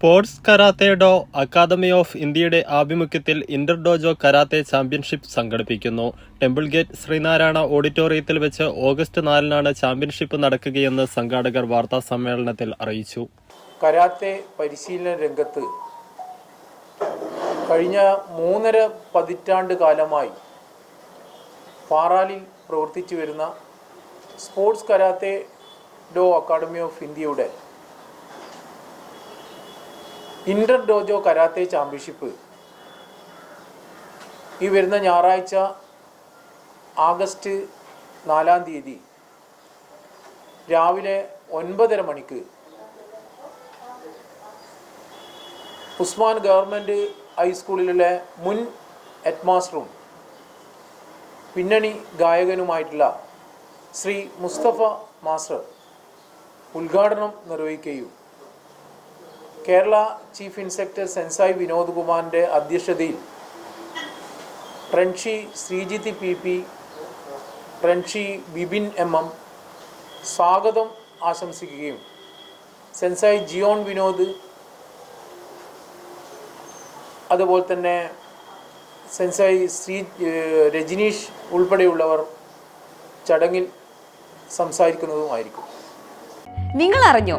Sports karate do academy of ഇന്ത്യയുടെ ആഭിമുഖ്യത്തിൽ inter dojo karate championship സംഘടിപ്പിക്കുന്നു. ടെമ്പിൾ ഗേറ്റ് ശ്രീനാരായണ ഓഡിറ്റോറിയത്തിൽ വെച്ച് ഓഗസ്റ്റ് നാലിനാണ് ചാമ്പ്യൻഷിപ്പ് നടക്കുകയെന്ന് സംഘാടകർ വാർത്താ സമ്മേളനത്തിൽ അറിയിച്ചു. കരാത്തെ പരിശീലന രംഗത്ത് കഴിഞ്ഞ മൂന്നര പതിറ്റാണ്ട് കാലമായി പാറാലിൽ പ്രവർത്തിച്ചു വരുന്ന sports karate do academy of ഇന്ത്യയുടെ ഇന്റർ ഡോജോ കരാത്തെ ചാമ്പ്യൻഷിപ്പ്. ഈ വരുന്ന ഞായറാഴ്ച ആഗസ്റ്റ് നാലാം തീയതി രാവിലെ ഒൻപതര മണിക്ക് ഉസ്മാൻ ഗവൺമെന്റ് ഹൈസ്കൂളിലെ മുൻ ഹെഡ്മാസ്റ്ററും പിന്നണി ഗായകനുമായിട്ടുള്ള ശ്രീ മുസ്തഫ മാസ്റ്റർ ഉദ്ഘാടനം നിർവഹിക്കുകയും Kerala chief inspector sensei Vinod കുമാറിന്റെ അധ്യക്ഷതയിൽ റൺഷി ശ്രീജിത്ത് പി പി റൺഷി ബിബിൻ എം എം സ്വാഗതം ആശംസിക്കുകയും സെൻസായി ജിയോൺ വിനോദ് അതുപോലെ തന്നെ സെൻസായി ശ്രീ രജനീഷ് ഉൾപ്പെടെയുള്ളവർ ചടങ്ങിൽ സംസാരിക്കുന്നതുമായിരിക്കും. നിങ്ങൾ അറിഞ്ഞോ